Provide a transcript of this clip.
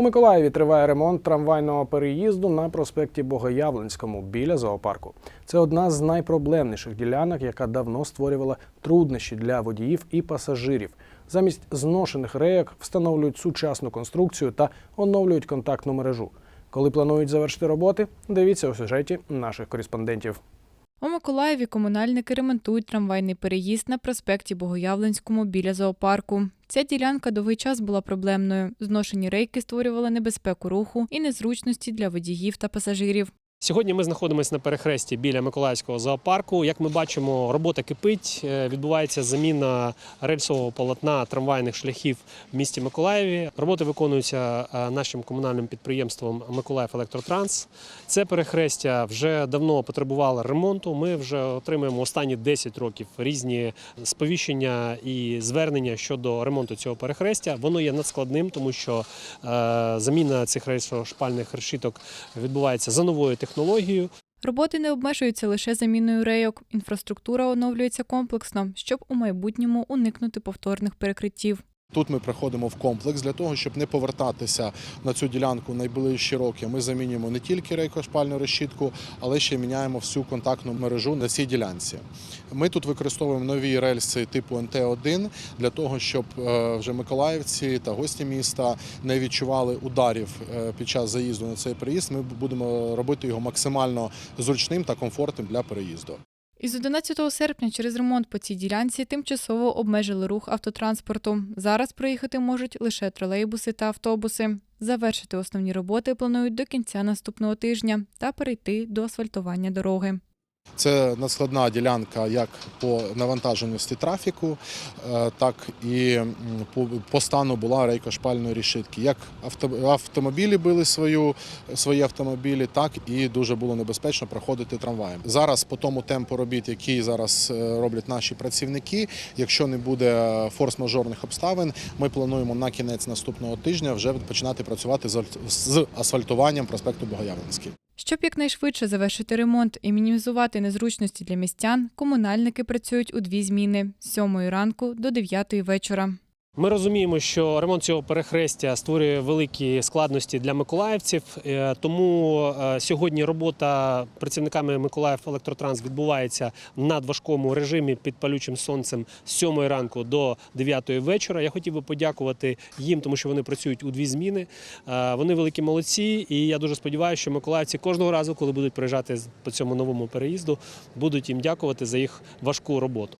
У Миколаєві триває ремонт трамвайного переїзду на проспекті Богоявленському біля зоопарку. Це одна з найпроблемніших ділянок, яка давно створювала труднощі для водіїв і пасажирів. Замість зношених рейок встановлюють сучасну конструкцію та оновлюють контактну мережу. Коли планують завершити роботи, дивіться у сюжеті наших кореспондентів. У Миколаєві комунальники ремонтують трамвайний переїзд на проспекті Богоявленському біля зоопарку. Ця ділянка довгий час була проблемною. Зношені рейки створювали небезпеку руху і незручності для водіїв та пасажирів. Сьогодні ми знаходимося на перехресті біля Миколаївського зоопарку. Як ми бачимо, робота кипить. Е, Відбувається заміна рельсового полотна трамвайних шляхів в місті Миколаєві. Роботи виконуються е, нашим комунальним підприємством Миколаїв Електротранс. Це перехрестя вже давно потребувало ремонту. Ми вже отримуємо останні 10 років різні сповіщення і звернення щодо ремонту цього перехрестя. Воно є надскладним, тому що е, заміна цих рельсово-шпальних решіток відбувається за новою технологією. Роботи не обмежуються лише заміною рейок. Інфраструктура оновлюється комплексно, щоб у майбутньому уникнути повторних перекриттів. Тут ми приходимо в комплекс для того, щоб не повертатися на цю ділянку найближчі роки. Ми замінюємо не тільки рейкошпальну решітку, але ще міняємо всю контактну мережу на цій ділянці. Ми тут використовуємо нові рельси типу НТ-1 для того, щоб е, вже миколаївці та гості міста не відчували ударів е, під час заїзду на цей переїзд. Ми будемо робити його максимально зручним та комфортним для переїзду. Із 11 серпня через ремонт по цій ділянці тимчасово обмежили рух автотранспорту. Зараз проїхати можуть лише тролейбуси та автобуси. Завершити основні роботи планують до кінця наступного тижня та перейти до асфальтування дороги. Це надскладна ділянка як по навантаженості трафіку, е, так і по- стану була рейкошпальної решітки. Як автомобілі били свою, свої автомобілі, так і дуже було небезпечно проходити трамваєм. Зараз по тому темпу робіт, який зараз е, роблять наші працівники, якщо не буде форс-мажорних обставин, ми плануємо на кінець наступного тижня вже починати працювати з асфальтуванням проспекту Богоявленський. Щоб якнайшвидше завершити ремонт і мінімізувати незручності для містян, комунальники працюють у дві зміни з 7 ранку до 9 вечора. Ми розуміємо, що ремонт цього перехрестя створює великі складності для миколаївців. е, Тому е, сьогодні робота працівниками Миколаїв Електротранс відбувається в надважкому режимі під палючим сонцем з 7 ранку до 9 вечора. Я хотів би подякувати їм, тому що вони працюють у дві зміни. Е, Вони великі молодці, і я дуже сподіваюся, що миколаївці кожного разу, коли будуть приїжджати по цьому новому переїзду, будуть їм дякувати за їх важку роботу.